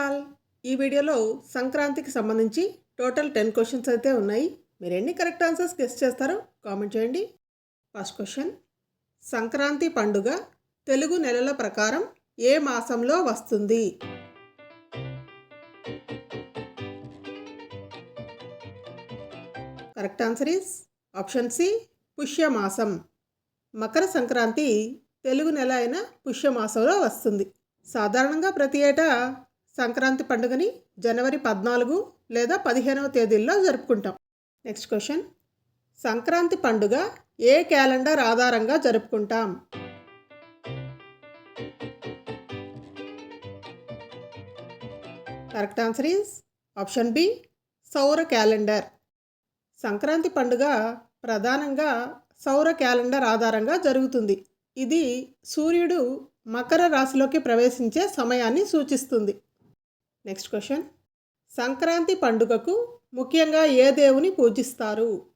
All ఈ వీడియోలో సంక్రాంతికి సంబంధించి టోటల్ టెన్ క్వశ్చన్స్ అయితే ఉన్నాయి. మీరు ఎన్ని కరెక్ట్ ఆన్సర్స్ గెస్ చేస్తారో కామెంట్ చేయండి. First question. సంక్రాంతి పండుగ తెలుగు నెలల ప్రకారం ఏ మాసంలో వస్తుంది? Correct answer is option C పుష్యమాసం. Makara Sankranti Telugu నెల అయిన పుష్యమాసంలో వస్తుంది. సాధారణంగా ప్రతి ఏటా సంక్రాంతి పండుగని జనవరి పద్నాలుగు లేదా పదిహేనవ తేదీల్లో జరుపుకుంటాం. నెక్స్ట్ క్వశ్చన్ సంక్రాంతి పండుగ ఏ క్యాలెండర్ ఆధారంగా జరుపుకుంటాం? Correct answer is option B సౌర క్యాలెండర్. సంక్రాంతి పండుగ ప్రధానంగా సౌర క్యాలెండర్ ఆధారంగా జరుగుతుంది. ఇది సూర్యుడు మకర రాశిలోకి ప్రవేశించే సమయాన్ని సూచిస్తుంది. నెక్స్ట్ క్వశ్చన్ సంక్రాంతి పండుగకు ముఖ్యంగా ఏ దేవుని పూజిస్తారు?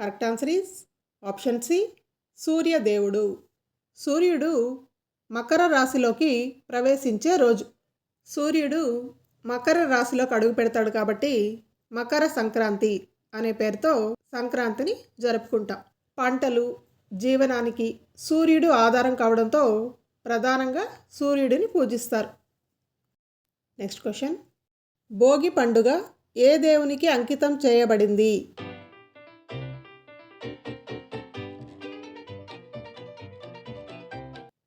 Correct answer is option C సూర్యదేవుడు సూర్యుడు మకర రాశిలోకి ప్రవేశించే రోజు. సూర్యుడు మకర రాశిలోకి అడుగు పెడతాడు కాబట్టి మకర సంక్రాంతి అనే పేరుతో సంక్రాంతిని జరుపుకుంటాం. పంటలు జీవనానికి సూర్యుడు ఆధారం కావడంతో ప్రధానంగా సూర్యుడిని పూజిస్తారు. నెక్స్ట్ క్వశ్చన్ భోగి పండుగ ఏ దేవునికి అంకితం చేయబడింది?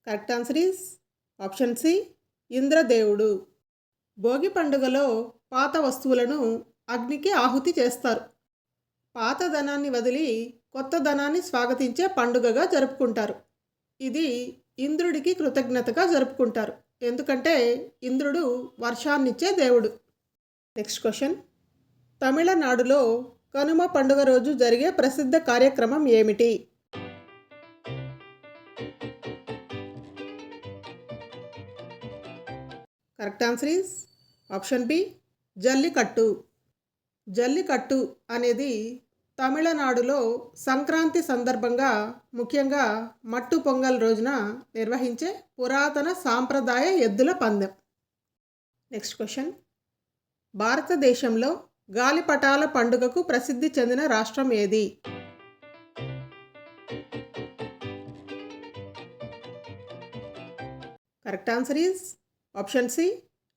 Correct answer is option C ఇంద్రదేవుడు. Bhogi పండుగలో పాత వస్తువులను అగ్నికి ఆహుతి చేస్తారు. పాత ధనాన్ని వదిలి కొత్త ధనాన్ని స్వాగతించే పండుగగా జరుపుకుంటారు. ఇది ఇంద్రుడికి కృతజ్ఞతగా జరుపుకుంటారు. ఎందుకంటే ఇంద్రుడు వర్షాన్నిచ్చే దేవుడు. Next question. తమిళనాడులో కనుమ పండుగ రోజు జరిగే ప్రసిద్ధ కార్యక్రమం ఏమిటి? Correct answer is option B Jallikattu. Jallikattu అనేది తమిళనాడులో సంక్రాంతి సందర్భంగా ముఖ్యంగా మట్టు పొంగల్ రోజున నిర్వహించే పురాతన సాంప్రదాయ ఎద్దుల పందెం. నెక్స్ట్ క్వశ్చన్ భారతదేశంలో గాలిపటాల పండుగకు ప్రసిద్ధి చెందిన రాష్ట్రం ఏది? Correct answer is option C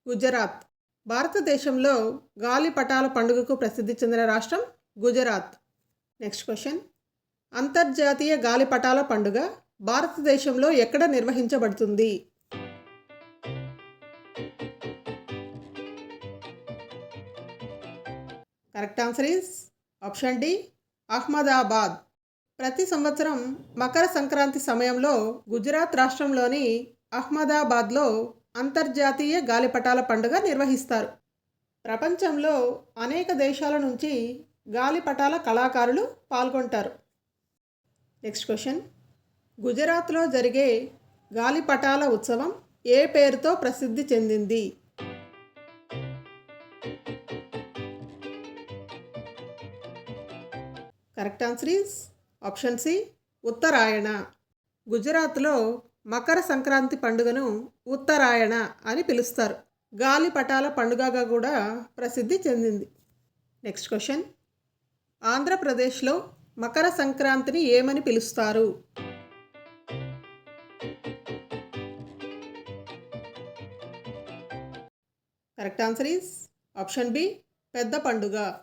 Gujarat భారతదేశంలో గాలిపటాల పండుగకు ప్రసిద్ధి చెందిన రాష్ట్రం గుజరాత్. నెక్స్ట్ క్వశ్చన్ అంతర్జాతీయ గాలిపటాల పండుగ భారతదేశంలో ఎక్కడ నిర్వహించబడుతుంది? Correct answer is option D Ahmedabad ప్రతి సంవత్సరం మకర సంక్రాంతి సమయంలో గుజరాత్ రాష్ట్రంలోని అహ్మదాబాద్లో అంతర్జాతీయ గాలిపటాల పండుగ నిర్వహిస్తారు. ప్రపంచంలో అనేక దేశాల నుంచి గాలిపటాల కళాకారులు పాల్గొంటారు. నెక్స్ట్ క్వశ్చన్ గుజరాత్లో జరిగే గాలిపటాల ఉత్సవం ఏ పేరుతో ప్రసిద్ధి చెందింది? Correct answer is option C Uttarayan. గుజరాత్లో మకర సంక్రాంతి పండుగను ఉత్తరాయణ అని పిలుస్తారు. గాలిపటాల పండుగగా కూడా ప్రసిద్ధి చెందింది. Next question. ఆంధ్రప్రదేశ్లో మకర సంక్రాంతిని ఏమని పిలుస్తారు? Correct answer is option B పెద్ద పండుగ.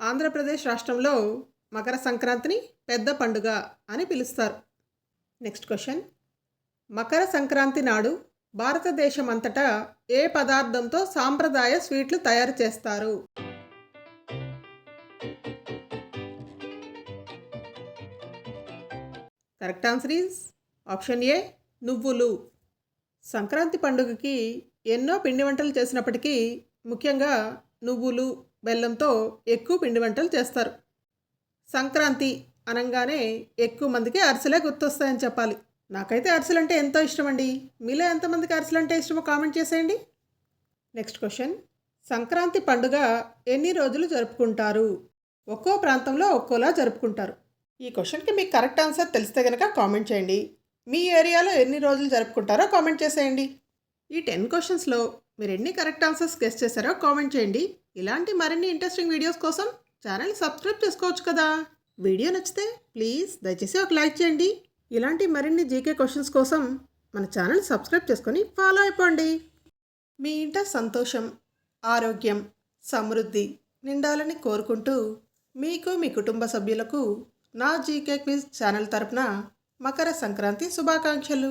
ఆంధ్రప్రదేశ్ రాష్ట్రంలో మకర సంక్రాంతిని పెద్ద పండుగ అని పిలుస్తారు. నెక్స్ట్ క్వశ్చన్ మకర సంక్రాంతి నాడు భారతదేశం అంతటా ఏ పదార్థంతో సాంప్రదాయ స్వీట్లు తయారు చేస్తారు? Correct answer is option A నువ్వులు. సంక్రాంతి పండుగకి ఎన్నో పిండి వంటలు చేసినప్పటికీ ముఖ్యంగా నువ్వులు బెల్లంతో ఎక్కువ పిండి వంటలు చేస్తారు. సంక్రాంతి అనగానే ఎక్కువ మందికి అరిసెలే గుర్తొస్తాయని చెప్పాలి. నాకైతే అరిసెలు అంటే ఎంతో ఇష్టం అండి మీలో ఎంతమందికి అరిసెలు అంటే ఇష్టమో కామెంట్ చేసేయండి. Next question. సంక్రాంతి పండుగ ఎన్ని రోజులు జరుపుకుంటారు? ఒక్కో ప్రాంతంలో ఒక్కోలా జరుపుకుంటారు. ఈ క్వశ్చన్కి మీకు కరెక్ట్ ఆన్సర్ తెలిస్తే కనుక కామెంట్ చేయండి. మీ ఏరియాలో ఎన్ని రోజులు జరుపుకుంటారో కామెంట్ చేసేయండి. ఈ టెన్ క్వశ్చన్స్లో మీరు ఎన్ని కరెక్ట్ ఆన్సర్స్ గెస్ట్ చేశారో కామెంట్ చేయండి. ఇలాంటి మరిన్ని ఇంట్రెస్టింగ్ వీడియోస్ కోసం ఛానల్ సబ్స్క్రైబ్ చేసుకోవచ్చు కదా! వీడియో నచ్చితే ప్లీజ్ దయచేసి ఒక లైక్ చేయండి. ఇలాంటి మరిన్ని జీకే క్వశ్చన్స్ కోసం మన ఛానల్ సబ్స్క్రైబ్ చేసుకొని ఫాలో అయిపోండి. మీ ఇంట సంతోషం ఆరోగ్యం సమృద్ధి నిండాలని కోరుకుంటూ మీకు మీ కుటుంబ సభ్యులకు నా జీకే క్విజ్ ఛానల్ తరపున మకర సంక్రాంతి శుభాకాంక్షలు.